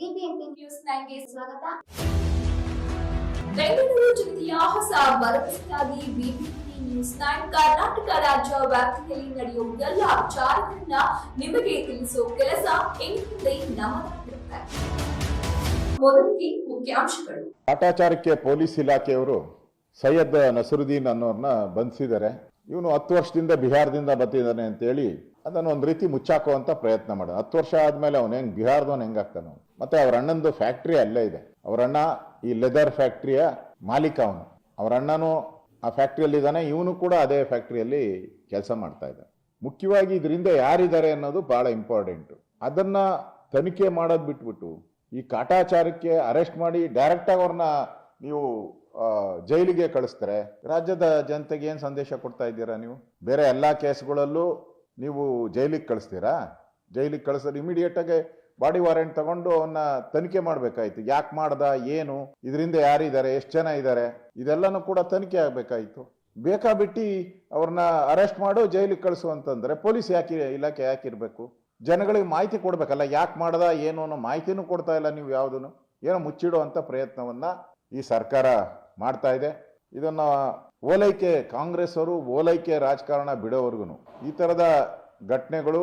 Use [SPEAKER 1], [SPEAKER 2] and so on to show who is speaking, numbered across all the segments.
[SPEAKER 1] BBMP news ನೈನ್ಗೆ ಸ್ವಾಗತ.
[SPEAKER 2] ಬೆಂಗಳೂರು ಜಿಲ್ಲೆಯ ಹೊಸ ಭರವಸೆಯಾಗಿ ಬಿಬಿಎಂಪಿ ನ್ಯೂಸ್ ನೈನ್ ಕರ್ನಾಟಕ ರಾಜ್ಯ ವ್ಯಾಪ್ತಿಯಲ್ಲಿ ನಡೆಯುವ ಎಲ್ಲ ವಿಚಾರಗಳನ್ನ ನಿಮಗೆ ತಿಳಿಸುವ ಕೆಲಸ ಇನ್ಮುಂದೆ ನಮ್ಮದಾಗಿರುತ್ತೆ ಮೊದಲಿಗೆ ಮುಖ್ಯಾಂಶಗಳು.
[SPEAKER 3] ಕಾಟಾಚಾರಕ್ಕೆ ಪೊಲೀಸ್ ಇಲಾಖೆಯವರು ಸೈಯದ್ ನಸರುದ್ದೀನ್ ಅನ್ನೋರ್ನ ಬಂಧಿಸಿದ್ದಾರೆ. ಇವನು ಹತ್ತು ವರ್ಷದಿಂದ ಬಿಹಾರದಿಂದ ಬರ್ತಿದ್ದಾನೆ ಅಂತೇಳಿ ಅದನ್ನು ಒಂದು ರೀತಿ ಮುಚ್ಚಾಕುವಂಥ ಪ್ರಯತ್ನ ಮಾಡ. ಹತ್ತು ವರ್ಷ ಆದಮೇಲೆ ಅವನು ಹೆಂಗ್ ಬಿಹಾರದವನು ಹೆಂಗಾಗ್ತಾನೆ ಅವ್ನು? ಮತ್ತೆ ಅವ್ರ ಅಣ್ಣಂದು ಫ್ಯಾಕ್ಟ್ರಿ ಅಲ್ಲೇ ಇದೆ. ಅವರಣ್ಣ ಈ ಲೆದರ್ ಫ್ಯಾಕ್ಟ್ರಿಯ ಮಾಲೀಕ ಅವನು. ಅವ್ರ ಅಣ್ಣನೂ ಆ ಫ್ಯಾಕ್ಟ್ರಿಯಲ್ಲಿ ಇದ್ದಾನೆ. ಇವನು ಕೂಡ ಅದೇ ಫ್ಯಾಕ್ಟ್ರಿಯಲ್ಲಿ ಕೆಲಸ ಮಾಡ್ತಾ ಇದ್ದಾನೆ. ಮುಖ್ಯವಾಗಿ ಇದರಿಂದ ಯಾರಿದ್ದಾರೆ ಅನ್ನೋದು ಬಹಳ ಇಂಪಾರ್ಟೆಂಟು ಅದನ್ನ ತನಿಖೆ ಮಾಡೋದು ಬಿಟ್ಬಿಟ್ಟು ಈ ಕಾಟಾಚಾರಕ್ಕೆ ಅರೆಸ್ಟ್ ಮಾಡಿ ಡೈರೆಕ್ಟಾಗಿ ಅವ್ರನ್ನ ನೀವು ಜೈಲಿಗೆ ಕಳಿಸ್ತಾರೆ. ರಾಜ್ಯದ ಜನತೆಗೆ ಏನು ಸಂದೇಶ ಕೊಡ್ತಾ ಇದ್ದೀರಾ ನೀವು? ಬೇರೆ ಎಲ್ಲ ಕೇಸ್ಗಳಲ್ಲೂ ನೀವು ಜೈಲಿಗೆ ಕಳಿಸ್ತೀರಾ? ಜೈಲಿಗೆ ಕಳಿಸೋದು ಇಮಿಡಿಯೇಟಾಗಿ ಬಾಡಿ ವಾರೆಂಟ್ ತಗೊಂಡು ಅವನ್ನ ತನಿಖೆ ಮಾಡಬೇಕಾಯಿತು. ಯಾಕೆ ಮಾಡ್ದ, ಏನು, ಇದರಿಂದ ಯಾರಿದ್ದಾರೆ ಎಷ್ಟು ಜನ ಇದ್ದಾರೆ ಇದೆಲ್ಲನೂ ಕೂಡ ತನಿಖೆ ಆಗ್ಬೇಕಾಯ್ತು. ಬೇಕಾಬಿಟ್ಟು ಅವ್ರನ್ನ ಅರೆಸ್ಟ್ ಮಾಡು, ಜೈಲಿಗೆ ಕಳಿಸು ಅಂತಂದ್ರೆ ಪೊಲೀಸ್ ಯಾಕೆ ಇಲಾಖೆ ಯಾಕೆ ಇರಬೇಕು ಜನಗಳಿಗೆ ಮಾಹಿತಿ ಕೊಡಬೇಕಲ್ಲ, ಯಾಕೆ ಮಾಡ್ದ, ಏನು ಅನ್ನೋ ಮಾಹಿತಿನೂ ಕೊಡ್ತಾ ಇಲ್ಲ ನೀವು ಯಾವುದನ್ನು ಏನೋ ಮುಚ್ಚಿಡುವಂಥ ಪ್ರಯತ್ನವನ್ನ ಈ ಸರ್ಕಾರ ಮಾಡ್ತಾ ಇದೆ. ಇದನ್ನ ಓಲೈಕೆ ಕಾಂಗ್ರೆಸ್ ಅವರು ಓಲೈಕೆ ರಾಜಕಾರಣ ಬಿಡೋವರೆಗೂ ಈ ಥರದ ಘಟನೆಗಳು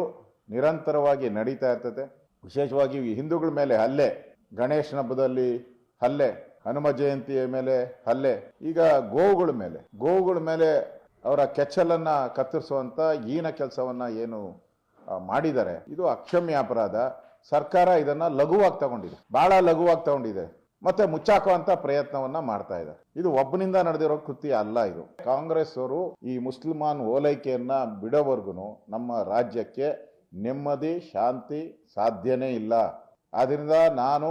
[SPEAKER 3] ನಿರಂತರವಾಗಿ ನಡೀತಾ ಇರ್ತದೆ ವಿಶೇಷವಾಗಿ ಹಿಂದೂಗಳ ಮೇಲೆ ಹಲ್ಲೆ, ಗಣೇಶನ ಹಬ್ಬದಲ್ಲಿ ಹಲ್ಲೆ, ಹನುಮ ಜಯಂತಿಯ ಮೇಲೆ ಹಲ್ಲೆ, ಈಗ ಗೋವುಗಳ ಮೇಲೆ. ಗೋವುಗಳ ಮೇಲೆ ಅವರ ಕೆಚ್ಚಲನ್ನು ಕತ್ತರಿಸುವಂಥ ಈನ ಕೆಲಸವನ್ನು ಏನು ಮಾಡಿದ್ದಾರೆ. ಇದು ಅಕ್ಷಮ್ಯ ಅಪರಾಧ. ಸರ್ಕಾರ ಇದನ್ನು ಲಘುವಾಗಿ ತಗೊಂಡಿದೆ. ಭಾಳ ಲಘುವಾಗಿ ತಗೊಂಡಿದೆ. ಮತ್ತೆ ಮುಚ್ಚಾಕುವಂತ ಪ್ರಯತ್ನವನ್ನ ಮಾಡ್ತಾ ಇದೆ. ಇದು ಒಬ್ಬನಿಂದ ನಡೆದಿರೋ ಕೃತಿ ಅಲ್ಲ ಇದು. ಕಾಂಗ್ರೆಸ್ ಅವರು ಈ ಮುಸ್ಲಿಮಾನ್ ಓಲೈಕೆಯನ್ನ ಬಿಡೋವರೆಗೂ ನಮ್ಮ ರಾಜ್ಯಕ್ಕೆ ನೆಮ್ಮದಿ, ಶಾಂತಿ ಸಾಧ್ಯನೇ ಇಲ್ಲ. ಆದ್ರಿಂದ ನಾನು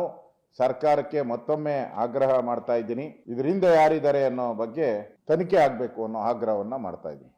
[SPEAKER 3] ಸರ್ಕಾರಕ್ಕೆ ಮತ್ತೊಮ್ಮೆ ಆಗ್ರಹ ಮಾಡ್ತಾ ಇದ್ದೀನಿ. ಇದರಿಂದ ಯಾರಿದ್ದಾರೆ ಅನ್ನೋ ಬಗ್ಗೆ ತನಿಖೆ ಆಗಬೇಕು ಅನ್ನೋ ಆಗ್ರಹವನ್ನ ಮಾಡ್ತಾ ಇದ್ದೀನಿ.